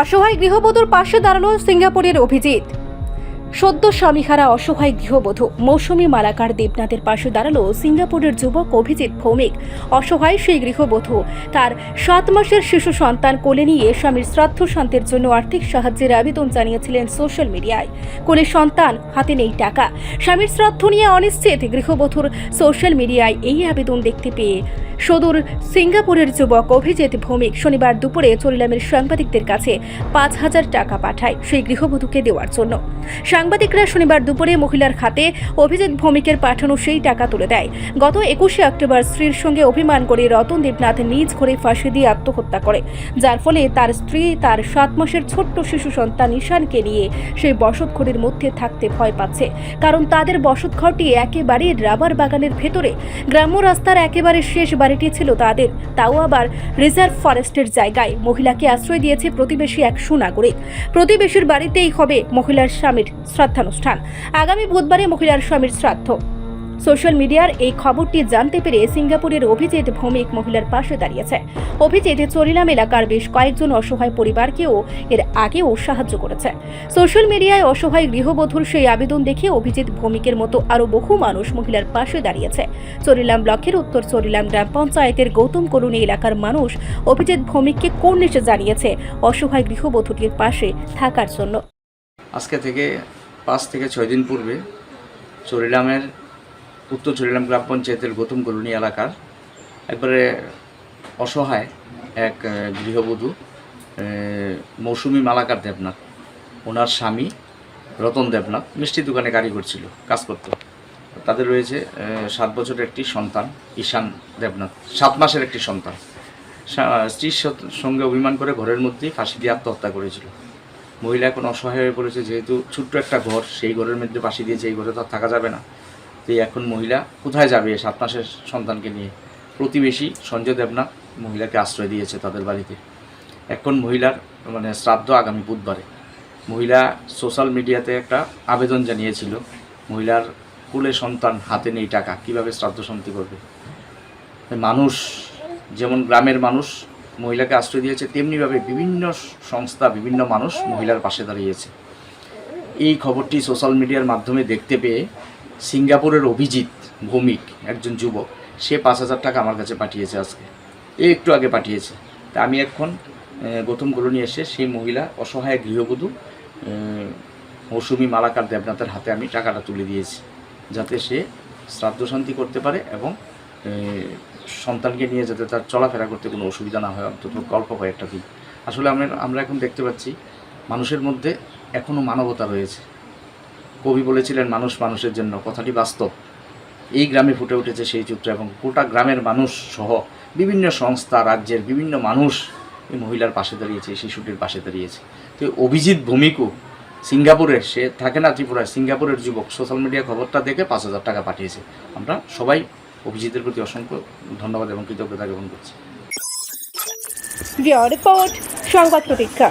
অসহায় গৃহবধূর পাশে দাঁড়াল সিঙ্গাপুরের অভিজিৎ। সদ্য স্বামীহারা অসহায় গৃহবধূ মৌসুমী মালাকার দেবনাথের পাশে দাঁড়াল সিঙ্গাপুরের যুবক অভিজিৎ ভৌমিক। অসহায় সেই গৃহবধূ, তার সাত মাসের শিশু সন্তান কোলে নিয়ে স্বামীর শ্রাদ্ধ শান্তির জন্য আর্থিক সাহায্যের আবেদন জানিয়েছিলেন সোশ্যাল মিডিয়ায়। কোলে সন্তান, হাতে নেই টাকা। স্বামীর শ্রাদ্ধ নিয়ে অনিশ্চিত গৃহবধূর সোশ্যাল মিডিয়ায় এই আবেদন দেখতে পেয়ে সদূর সিঙ্গাপুরের যুবক অভিজিৎ ভৌমিক শনিবার দুপুরে চরিলামের সাংবাদিকদের কাছে পাঁচ হাজার টাকা পাঠায় সেই গৃহবধূকে দেওয়ার জন্য। সাংবাদিকরা শনিবার দুপুরে মহিলার খাতে অভিজিৎ ভৌমিকের পাঠানো সেই টাকা তুলে দেয়। গত একুশে অক্টোবর স্ত্রীর সঙ্গে অভিমান করে রতন দেবনাথ নিজ করে ফাঁসি দিয়ে আত্মহত্যা করে, যার ফলে তার স্ত্রী তার সাত মাসের ছোট্ট শিশু সন্তান ঈশানকে নিয়ে সেই বসতঘরের মধ্যে থাকতে ভয় পাচ্ছে। কারণ তাদের বসতঘরটি একেবারে রাবার বাগানের ভেতরে। গ্রাম্য রাস্তার একেবারে শেষ বাড়িটি ছিল তাদের, তাও আবার রিজার্ভ ফরেস্টের জায়গায়। মহিলাকে আশ্রয় দিয়েছে প্রতিবেশী এক সুনাগরিক। প্রতিবেশীর বাড়িতেই হবে মহিলার স্বামীর শ্রাদ্ধানুষ্ঠান। আগামী বুধবারে মহিলার স্বামীর শ্রাদ্ধ। সোশ্যাল মিডিয়ার এই খবরটি জানতে পেরে সিঙ্গাপুরের অভিজিৎ ভৌমিক মহিলার পাশে দাঁড়িয়েছে। অভিজিৎ চরিলাম এলাকার বেশ কয়েকজন অসহায় পরিবারকেও এর আগেও সাহায্য করেছে। সোশ্যাল মিডিয়ায় অসহায় গৃহবধূর সেই আবেদন দেখে অভিজিৎ ভৌমিকের মতো আরও বহু মানুষ মহিলার পাশে দাঁড়িয়েছে। চরিলাম ব্লকের উত্তর চরিলাম গ্রাম পঞ্চায়েতের গৌতম করুণী এলাকার মানুষ অভিজিৎ ভৌমিককে কর্নিশে জানিয়েছে অসহায় গৃহবধূটির পাশে থাকার জন্য। আজকে থেকে পাঁচ থেকে ছয় দিন পূর্বে চরিলামের উত্তর চরিলাম গ্রাম পঞ্চায়েতের গৌতম কলোনি এলাকার একবারে অসহায় এক গৃহবধূ মৌসুমি মালাকার দেবনাথ। ওনার স্বামী রতন দেবনাথ মিষ্টি দোকানে গাড়ি করছিল কাজ করত তাদের রয়েছে সাত বছরের একটি সন্তান, ঈশান দেবনাথ, সাত মাসের একটি সন্তান। স্ত্রীর সঙ্গে অভিমান করে ঘরের মধ্যেই ফাঁসি দিয়ে আত্মহত্যা করেছিল। মহিলা এখন অসহায় হয়ে পড়েছে, যেহেতু ছোট্ট একটা ঘর, সেই ঘরের মধ্যে ফাঁসি দিয়েছে, এই ঘরে তো থাকা যাবে না। এই এখন মহিলা কোথায় যাবে সাত মাসের সন্তানকে নিয়ে? প্রতিবেশী সঞ্জয় দেবনাথ মহিলাকে আশ্রয় দিয়েছে তাদের বাড়িতে। এখন মহিলার মানে শ্রাদ্ধ আগামী বুধবারে। মহিলা সোশ্যাল মিডিয়াতে একটা আবেদন জানিয়েছিল, মহিলার কুলে সন্তান হাতে নেই টাকা, কীভাবে শ্রাদ্ধ শান্তি করবে? মানুষ, যেমন গ্রামের মানুষ, মহিলাকে আশ্রয় দিয়েছে, তেমনিভাবে বিভিন্ন সংস্থা, বিভিন্ন মানুষ মহিলার পাশে দাঁড়িয়েছে। এই খবরটি সোশ্যাল মিডিয়ার মাধ্যমে দেখতে পেয়ে সিঙ্গাপুরের অভিজিৎ ভৌমিক, একজন যুবক। সে পাঁচ হাজার টাকা আমার কাছে পাঠিয়েছে আজকে। এই একটু আগে পাঠিয়েছে। তা আমি এখন গৌতম কলোনি এসে সেই মহিলা, অসহায় গৃহবধূ মৌসুমী মালাকার দেবনাথের হাতে আমি টাকাটা তুলে দিয়েছি, যাতে সে শ্রাদ্ধ শান্তি করতে পারে এবং সন্তানকে নিয়ে যাতে তার চলাফেরা করতে কোনো অসুবিধা না হয়, অন্তত গল্প হয় একটা দিন। আসলে আমরা আমরা এখন দেখতে পাচ্ছি, মানুষের মধ্যে এখনও মানবতা রয়েছে। কবি বলেছিলেন, মানুষ মানুষের জন্য। কথাটি বাস্তব। এই গ্রামে ফুটে উঠেছে সেই চিত্র এবং গোটা গ্রামের মানুষ সহ বিভিন্ন সংস্থা, রাজ্যের বিভিন্ন মানুষ এই মহিলার পাশে দাঁড়িয়েছে শিশুটির পাশে দাঁড়িয়েছে। তো অভিজিৎ ভূমিকও সিঙ্গাপুরের সে থাকে না ত্রিপুরায়, সিঙ্গাপুরের যুবক। সোশ্যাল মিডিয়া খবরটা দেখে পাঁচ হাজার টাকা পাঠিয়েছে। আমরা সবাই অভিজিতের প্রতি অসংখ্য ধন্যবাদ এবং কৃতজ্ঞতা জ্ঞাপন করছি। রিপোর্ট, সংবাদ প্রতীক্ষা।